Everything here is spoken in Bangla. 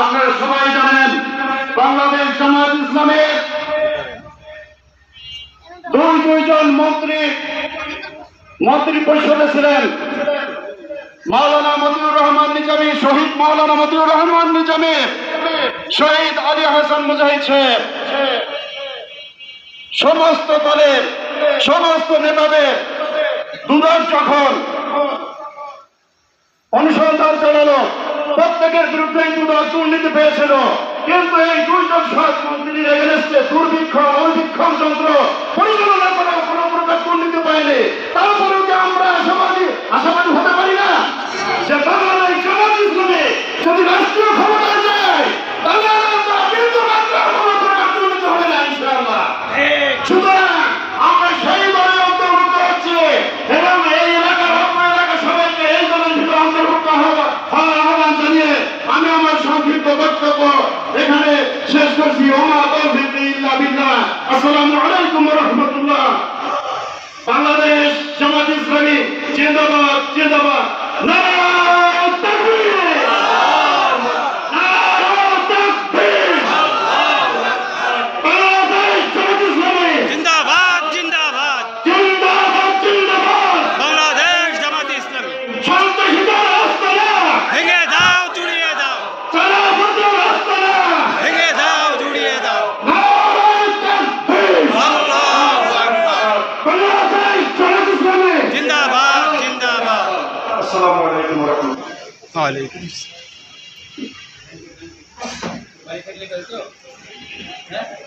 আপনারা সবাই জানেন, বাংলাদেশ জামাত ইসলামের দুই দুইজন মন্ত্রী মন্ত্রী পরিষদে ছিলেন। মাওলানা মতিউর রহমান নিজামী, শহীদ মাওলানা মতিউর রহমান নিজামী, শহীদ আলী হাসান মুজাহিদ সাহেব। সমস্ত দলের, সমস্ত নেতাদের দুদক যখন অনুসন্ধান চালালো প্রত্যেকের বিরুদ্ধে দুদক দুর্নীতি পেয়েছিল। কিন্তু এই দুইজন সৎ মন্ত্রীর এগেনস্টে দুর্ভিক্ষ অভিক্ষণ যন্ত্র পরিচালনা করার কোনো প্রকার দুর্নীতি পায়নি। তারপরেও শেষ করছি। ওমা তৌফিক ইল্লা বিল্লাহ। আসসালামু আলাইকুম ওয়া রাহমাতুল্লাহ। বাংলাদেশ জামাত ইসলামী, জিন্দাবাদ জিন্দাবাদ। নারায়ণ আসসালামু আলাইকুম ওয়া রাহমাতুল্লাহ। ওয়ালাইকুম হ্যাঁ?